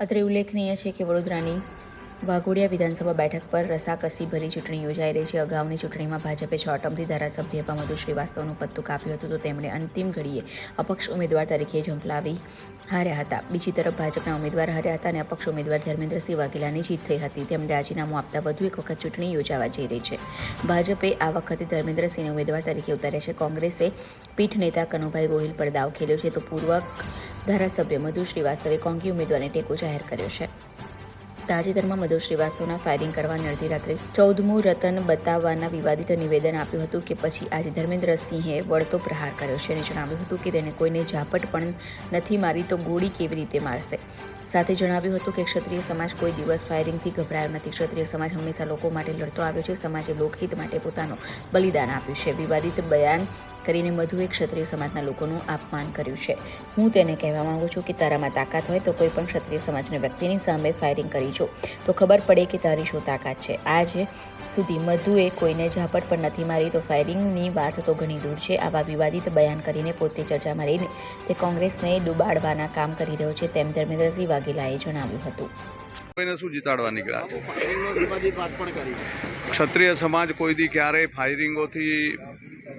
અત્રે ઉલ્લેખનીય છે કે વડોદરાની વાઘોડિયા વિધાનસભા બેઠક પર રસાકસી ભરી ચૂંટણી યોજાઈ રહી છે. અગાઉની ચૂંટણીમાં ભાજપે છ ટર્મથી ધારાસભ્ય મધુ શ્રીવાસ્તવનું પત્તું કાપ્યું હતું. તો તેમણે અંતિમ ઘડીએ અપક્ષ ઉમેદવાર તરીકે ઝંપલાવી હાર્યા હતા. બીજી તરફ ભાજપના ઉમેદવાર હાર્યા હતા અને અપક્ષ ઉમેદવાર ધર્મેન્દ્રસિંહ વાઘેલાની જીત થઈ હતી. તેમણે રાજીનામું આપતા વધુ એક વખત ચૂંટણી યોજાવા જઈ રહી છે. ભાજપે આ વખતે ધર્મેન્દ્રસિંહને ઉમેદવાર તરીકે ઉતાર્યા છે. કોંગ્રેસે પીઠ નેતા કનુભાઈ ગોહિલ પર દાવ ખેલ્યો છે. તો પૂર્વ ધારાસભ્ય મધુ શ્રીવાસ્તવે કોંગી ઉમેદવારને ટેકો જાહેર કર્યો છે. તાજેતરમાં મધુ શ્રીવાસ્તવના ફાયરિંગ કરવાની અડધી રાત્રે ચૌદમું રતન બતાવવાના વિવાદિત નિવેદન આપ્યું હતું કે પછી આજે ધર્મેન્દ્રસિંહે વળતો પ્રહાર કર્યો છે અને જણાવ્યું હતું કે તેને કોઈને ઝાપટ પણ નથી મારી તો ગોળી કેવી રીતે મારશે? સાથે જણાવ્યું હતું કે ક્ષત્રિય સમાજ કોઈ દિવસ ફાયરિંગથી ગભરાયો નથી. ક્ષત્રિય સમાજ હંમેશા લોકો માટે લડતો આવ્યો છે. સમાજે લોકહિત માટે પોતાનું બલિદાન આપ્યું છે. વિવાદિત બયાન કરીને મધુએ ક્ષત્રિય સમાજના લોકોનું અપમાન કર્યું છે. હું તેને કહેવા માંગુ છું કે તારામાં તાકાત હોય તો કોઈ પણ ક્ષત્રિય સમાજના વ્યક્તિની સામે ફાયરિંગ કરી જો. તો ખબર પડે કે તારી શું તાકાત છે. આજે સુધી મધુએ કોઈને ઝાપટ પણ નથી મારી તો ફાયરિંગની વાત તો ઘણી દૂર છે. આવા વિવાદિત બયાન કરીને પોતે ચર્ચામાં રહીને તે કોંગ્રેસને ડૂબાડવાના કામ કરી રહ્યો છે તેમ ધર્મેન્દ્રસિંહ વાઘેલાએ જણાવ્યું હતું. કોઈને શું જીતાડવા નીકળ્યા? ક્ષત્રિય સમાજ કોઈ દી ક્યારેય ફાયરિંગોથી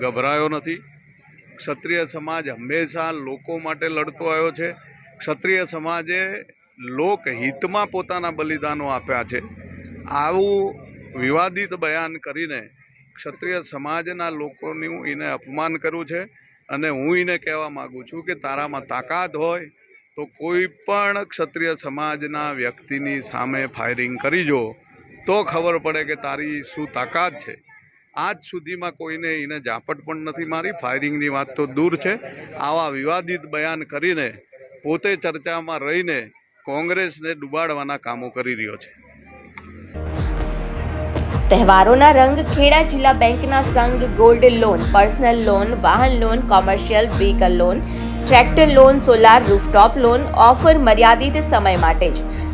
ગભરાયો નથી. ક્ષત્રિય સમાજ હંમેશા લોકો માટે લડતો આવ્યો છે. ક્ષત્રિય સમાજે લોકહિતમાં પોતાના બલિદાનો આપ્યા છે. આવું વિવાદિત બયાન કરીને ક્ષત્રિય સમાજના લોકોનું એને અપમાન કર્યું છે અને હું એને કહેવા માગું છું કે તારામાં તાકાત હોય તો કોઈ પણ ક્ષત્રિય સમાજના વ્યક્તિની સામે ફાયરિંગ કરી જો તો ખબર પડે કે તારી શું તાકાત છે. આજ સુધીમાં કોઈને એને ઝાપટ પણ નથી મારી. ફાયરિંગની વાત તો દૂર છે. આવા વિવાદિત બયાન કરીને પોતે ચર્ચામાં રહીને કોંગ્રેસને ડૂબાડવાના કામો કરી રહ્યો છે. તહેવારોના રંગ ખેડા જિલ્લા બેંકના સંઘ ગોલ્ડ લોન, પર્સનલ લોન, વાહન loan, commercial vehicle loan, tractor loan, solar rooftop loan, offer મર્યાદિત સમય માટે જ.